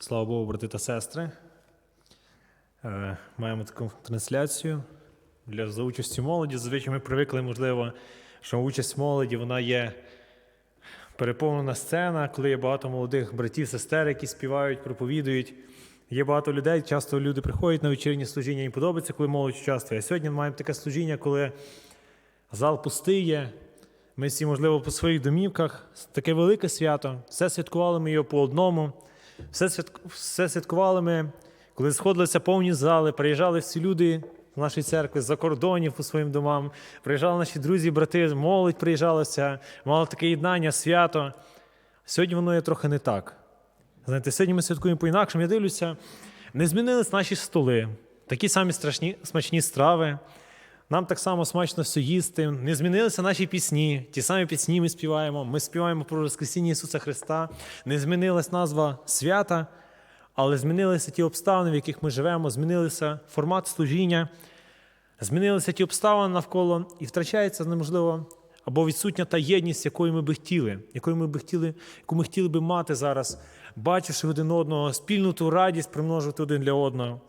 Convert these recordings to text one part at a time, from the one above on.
Слава Богу, брати та сестри. Е, Маємо таку трансляцію для за участі молоді. Зазвичай ми привикли, можливо, що участь молоді вона є переповнена сцена, коли є багато молодих братів, сестер, які співають, проповідують. Є багато людей, часто люди приходять на вечірнє служіння, їм подобається, коли молодь участвує. А сьогодні ми маємо таке служіння, коли зал пустий є. Ми всі, можливо, по своїх домівках. Таке велике свято. Все святкували ми його по одному. Все, святк- все святкували ми, коли сходилися повні зали, приїжджали всі люди з нашої церкви з-за кордонів по своїм домам. Приїжджали наші друзі, брати, молодь приїжджалася, мало таке єднання, свято. Сьогодні воно є трохи не так. Знаєте, сьогодні ми святкуємо по-інакшому. Я дивлюся, не змінились наші столи, такі самі страшні, смачні страви. Нам так само смачно все їсти. Не змінилися наші пісні. Ті самі пісні ми співаємо. Ми співаємо про Воскресіння Ісуса Христа. Не змінилась назва свята, але змінилися ті обставини, в яких ми живемо, змінилися формат служіння, змінилися ті обставини навколо, і втрачається неможливо або відсутня та єдність, якою ми би хотіли, якою ми би хотіли, яку ми хотіли би мати зараз, бачивши один одного, спільну ту радість примножувати один для одного.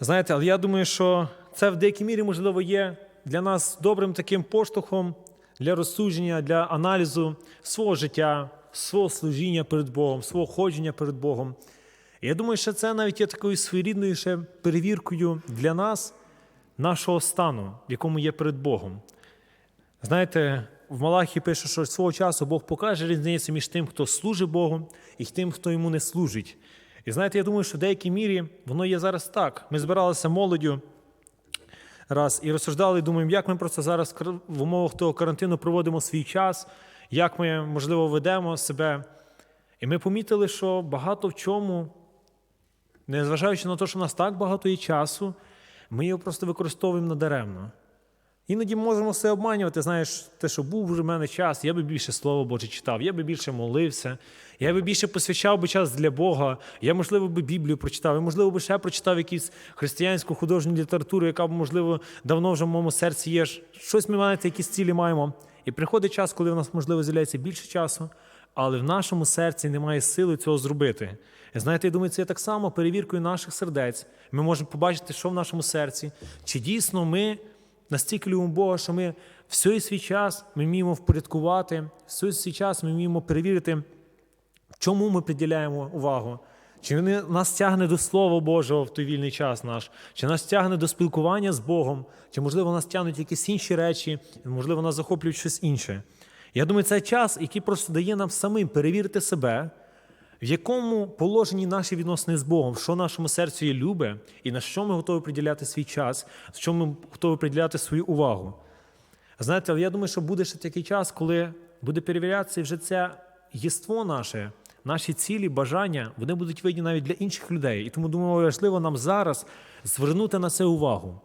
Знаєте, але я думаю, що це в деякій мірі, можливо, є для нас добрим таким поштовхом для розсудження, для аналізу свого життя, свого служіння перед Богом, свого ходження перед Богом. І я думаю, що це навіть є такою своєрідною ще перевіркою для нас, нашого стану, в якому є перед Богом. Знаєте, в Малахі пише, що свого часу Бог покаже різницю між тим, хто служить Богу, і тим, хто йому не служить. І знаєте, я думаю, що в деякій мірі воно є зараз так. Ми збиралися молоддю раз і розсуждали, думаємо, як ми просто зараз в умовах того карантину проводимо свій час, як ми, можливо, ведемо себе. І ми помітили, що багато в чому, незважаючи на те, що в нас так багато є часу, ми його просто використовуємо надаремно. Іноді можемо все обманювати, знаєш, те, що був вже в мене час, я би більше Слово Боже читав, я би більше молився, я би більше посвячав би час для Бога, я, можливо, би Біблію прочитав, я, можливо, би ще прочитав якусь християнську художню літературу, яка, б, можливо, давно вже в моєму серці є. Щось ми маєте, якісь цілі маємо. І приходить час, коли в нас, можливо, з'являється більше часу, але в нашому серці немає сили цього зробити. Знаєте, я думаю, це так само перевіркою наших сердець. Ми можемо побачити, що в нашому серці, чи дійсно ми настільки любимо Бога, що ми всій свій час ми вміємо впорядкувати, всій свій час ми вміємо перевірити, чому ми приділяємо увагу. Чи вони- нас тягне до Слова Божого в той вільний час наш, чи нас тягне до спілкування з Богом, чи, можливо, нас тягнуть якісь інші речі, можливо, нас захоплюють щось інше. Я думаю, це час, який просто дає нам самим перевірити себе, в якому положенні наші відносини з Богом, що нашому серцю є любе, і на що ми готові приділяти свій час, в чому ми готові приділяти свою увагу. Знаєте, я думаю, що буде ще такий час, коли буде перевірятися вже це єство наше, наші цілі, бажання, вони будуть видні навіть для інших людей. І тому думаю, важливо нам зараз звернути на це увагу,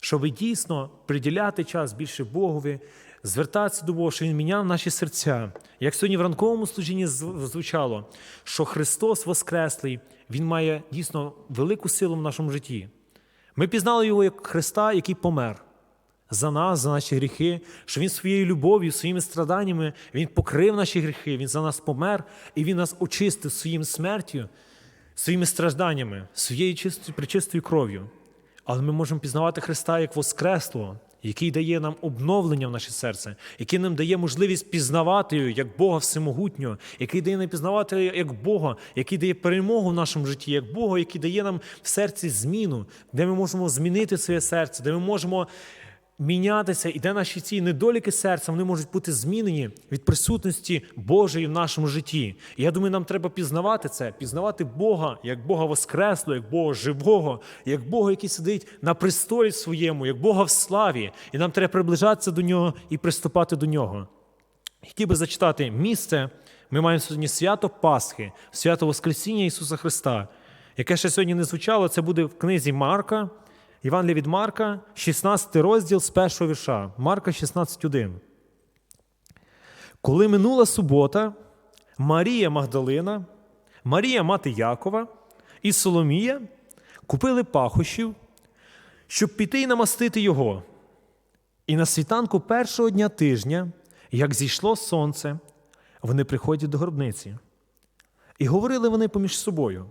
щоб дійсно приділяти час більше Богові, звертатися до Бога, що Він міняв наші серця. Як сьогодні в ранковому служінні звучало, що Христос Воскреслий, Він має дійсно велику силу в нашому житті. Ми пізнали його як Христа, який помер за нас, за наші гріхи, що Він своєю любов'ю, своїми страданнями Він покрив наші гріхи, Він за нас помер, і Він нас очистив своїм смертю, своїми стражданнями, своєю чистою, причистою кров'ю. Але ми можемо пізнавати Христа як Воскреслого, який дає нам обновлення в наше серце, який нам дає можливість пізнавати як Бога всемогутнього, який дає нам пізнавати як Бога, який дає перемогу в нашому житті, як Бога, який дає нам в серці зміну, де ми можемо змінити своє серце, де ми можемо мінятися, і де наші ці недоліки серця вони можуть бути змінені від присутності Божої в нашому житті. І я думаю, нам треба пізнавати це, пізнавати Бога як Бога Воскреслого, як Бога живого, як Бога, який сидить на престолі своєму, як Бога в славі. І нам треба приближатися до нього і приступати до нього. Хотів би зачитати місце. Ми маємо сьогодні свято Пасхи, свято Воскресіння Ісуса Христа, яке ще сьогодні не звучало. Це буде в книзі Марка, Євангелія від Марка, 16 розділ з першого вірша. Марка 16.1. Коли минула субота, Марія Магдалина, Марія мати Якова і Соломія купили пахощів, щоб піти й намастити його. І на світанку першого дня тижня, як зійшло сонце, вони приходять до гробниці. І говорили вони поміж собою: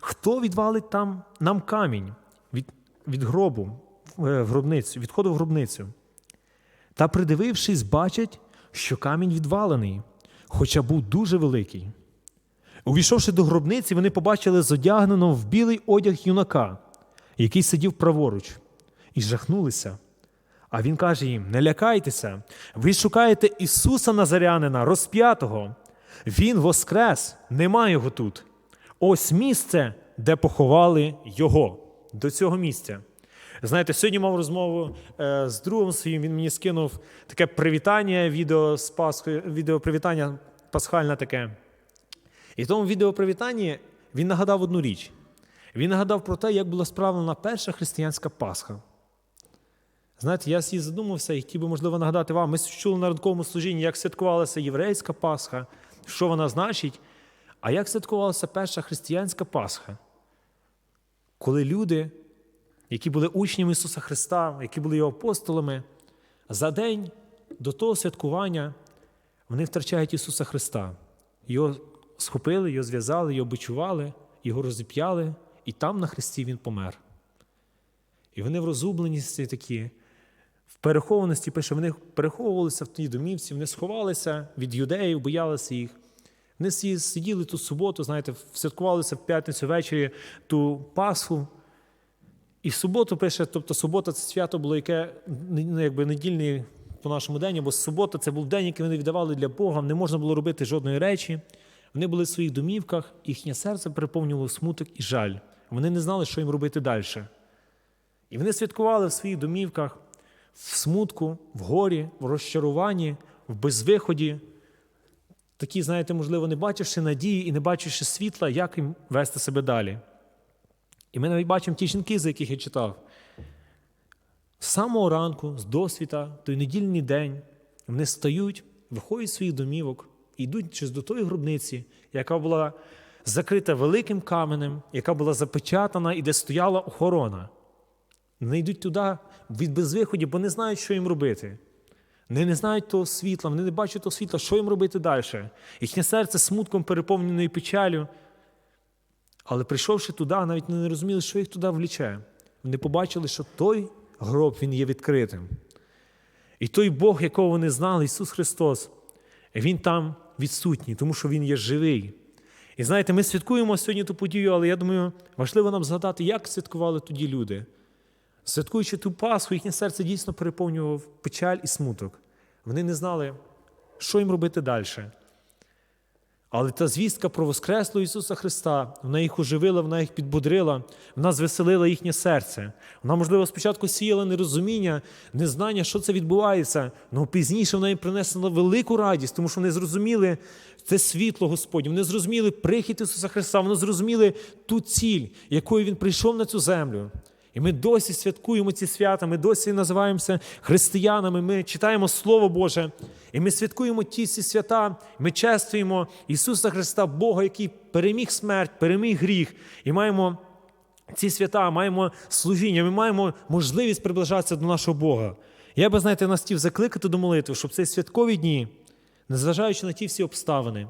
хто відвалить там нам камінь від, гробу е, в гробницю, від входу в гробницю? Та, придивившись, бачать, що камінь відвалений, хоча був дуже великий. Увійшовши до гробниці, вони побачили зодягненого в білий одяг юнака, який сидів праворуч, і жахнулися. А він каже їм: Не лякайтеся, ви шукаєте Ісуса Назарянина, розп'ятого. Він воскрес, нема його тут. Ось місце, де поховали його. До цього місця. Знаєте, сьогодні мав розмову е, з другом своїм. Він мені скинув таке привітання, відео з Пасхою, відео привітання пасхальне таке. І в тому відеопривітанні він нагадав одну річ. Він нагадав про те, як була справлена перша християнська Пасха. Знаєте, я собі задумався і хотів би, можливо, нагадати вам. Ми чули на ранковому служінні, як святкувалася єврейська Пасха, що вона значить, а як святкувалася перша християнська Пасха, коли люди, які були учнями Ісуса Христа, які були його апостолами, за день до того святкування вони втрачають Ісуса Христа. Його схопили, його зв'язали, його бичували, його розіп'яли, і там на хресті Він помер. І вони в розгубленості такі, в перехованості пише, вони переховувалися в тій домівці, вони сховалися від юдеїв, боялися їх. Вони всі сиділи ту суботу, знаєте, святкувалися в п'ятницю ввечері ту Пасху. І в суботу пише, тобто субота це свято було яке ну, якби недільний по нашому день, бо субота це був день, який вони віддавали для Бога, не можна було робити жодної речі. Вони були в своїх домівках, їхнє серце переповнювало смуток і жаль. Вони не знали, що їм робити далі. І вони святкували в своїх домівках в смутку, в горі, в розчаруванні, в безвиході. Такі, знаєте, можливо, не бачивши надії і не бачивши світла, як їм вести себе далі. І ми навіть бачимо ті жінки, за яких я читав. З самого ранку, з досвіта, той недільний день, вони стають, виходять з своїх домівок йдуть через до тої гробниці, яка була закрита великим каменем, яка була запечатана і де стояла охорона. Вони йдуть туди від безвиході, бо не знають, що їм робити. Вони не знають того світла, вони не бачать того світла, що їм робити далі. Їхнє серце смутком переповненою печалю. Але прийшовши туди, навіть не розуміли, що їх туди вліче. Вони побачили, що той гроб він є відкритим. І той Бог, якого вони знали, Ісус Христос, Він там відсутній, тому що Він є живий. І знаєте, ми святкуємо сьогодні ту подію, але я думаю, важливо нам згадати, як святкували тоді люди. Святкуючи ту Пасху, їхнє серце дійсно переповнював печаль і смуток. Вони не знали, що їм робити далі. Але та звістка про Воскреслого Ісуса Христа, вона їх оживила, вона їх підбудрила, вона звеселила їхнє серце. Вона, можливо, спочатку сіяла нерозуміння, незнання, що це відбувається, але пізніше вона їм принесла велику радість, тому що вони зрозуміли це світло Господнє, вони зрозуміли прихід Ісуса Христа, вони зрозуміли ту ціль, якою Він прийшов на цю землю. І ми досі святкуємо ці свята, ми досі називаємося християнами, ми читаємо Слово Боже, і ми святкуємо ті всі свята, ми чествуємо Ісуса Христа, Бога, який переміг смерть, переміг гріх, і маємо ці свята, маємо служіння, ми маємо можливість приближатися до нашого Бога. Я би, знаєте, нас хотів закликати до молитви, щоб ці святкові дні, незважаючи на ті всі обставини,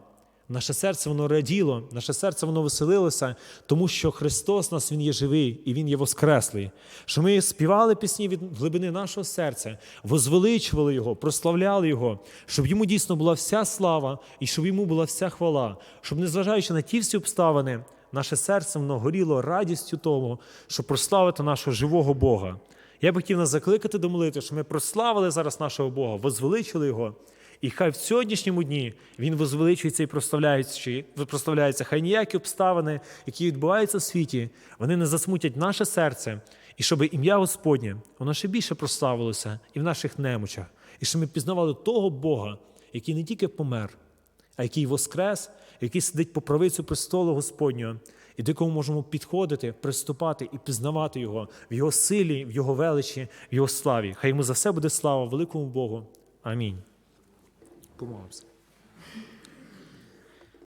Наше серце воно раділо, наше серце воно веселилося, тому що Христос нас Він є живий і Він є воскреслий. Що ми співали пісні від глибини нашого серця, возвеличували Його, прославляли Його, щоб йому дійсно була вся слава і щоб йому була вся хвала, щоб, незважаючи на ті всі обставини, наше серце воно горіло радістю того, щоб прославити нашого живого Бога. Я би хотів нас закликати до молитви, щоб ми прославили зараз нашого Бога, возвеличили Його. І хай в сьогоднішньому дні він возвеличується і прославляється. Хай ніякі обставини, які відбуваються в світі, вони не засмутять наше серце, і щоб ім'я Господнє воно ще більше прославилося і в наших немочах, і щоб ми пізнавали того Бога, який не тільки помер, а який воскрес, який сидить по правицю престолу Господнього, і до якого можемо підходити, приступати і пізнавати Його в Його силі, в Його величі, в Його славі. Хай йому за все буде слава великому Богу. Амінь. como Hobbes.